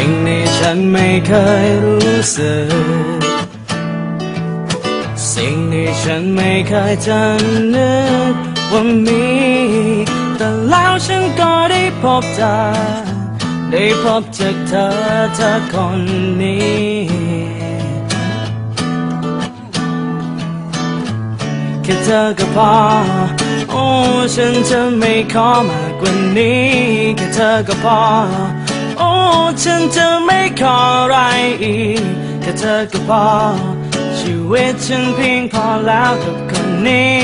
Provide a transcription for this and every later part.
ิ่งที่ฉันไม่เคยรู้สึก สิ่งที่ฉันไม่เคยจะนึกว่ามี แต่แล้วฉันก็ได้พบเธอได้พบจากเธอเธอคนนี้แค่เธอก็พอ โอ้ ฉันจะไม่ขอมากกว่านี้แค่เธอก็พอ อ้ฉันจะไม่ขออะไรอีกแค่เธอก็พอ ชีวิตฉันเพียงพอแล้วกับคนนี้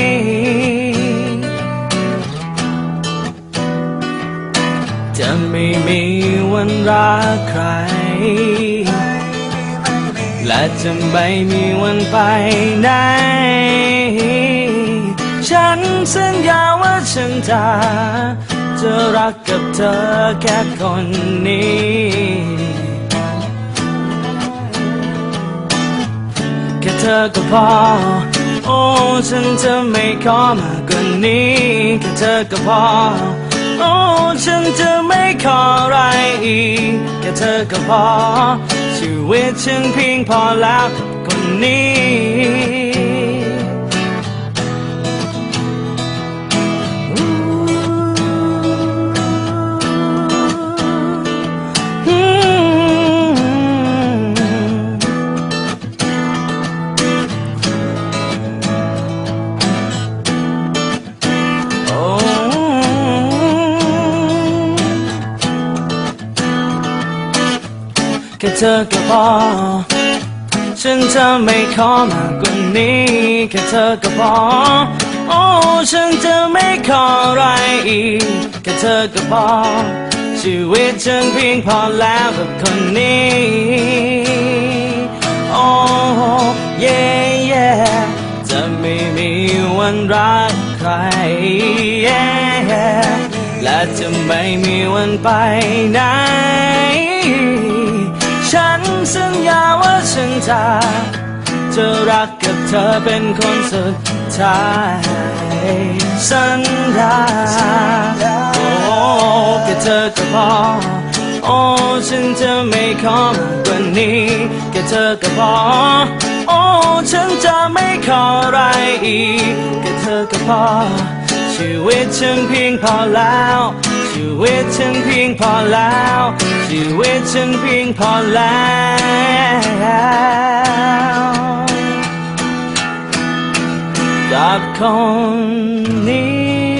จะไม่มีวันรักใคร และจะไม่มีวันไปไหน ฉันสัญญาว่าฉันจะ จะรักกับเธอแค่คนนี้ แค่เธอก็พอ โอ้ฉันจะไม่ขอมากกว่านี้ แค่เธอก็พอ โอ้ฉันจะไม่ขออะไรอีก แค่เธอก็พอ ชีวิตฉันเพียงพอแล้วคนนี้ แค่เธอก็พอ ฉันจะไม่ขอมากกว่านี้แค่เธอก็พอ โอ้ฉันจะไม่ขออะไรอีกแค่เธอก็พอ ชีวิตฉันเพียงพอแล้วกับคนนี้โอ้เย่เย่จะไม่มีวันรักใคร yeah และจะไม่มีวันไปไหน จะจะรักกับเธอเป็นคนสุดท้ายสัญญาโอ้แค่เธอก็พอโอ้ฉันจะไม่ขอมากกว่านี้แค่เธอก็พอโอ้ฉันจะไม่ขออะไรอีกแค่เธอก็พอ ชีวิตฉันเพียงพอแล้ว ชีวิตฉันเพียงพอแล้ว ชีวิตฉันเพียงพอแล้วกับคนนี้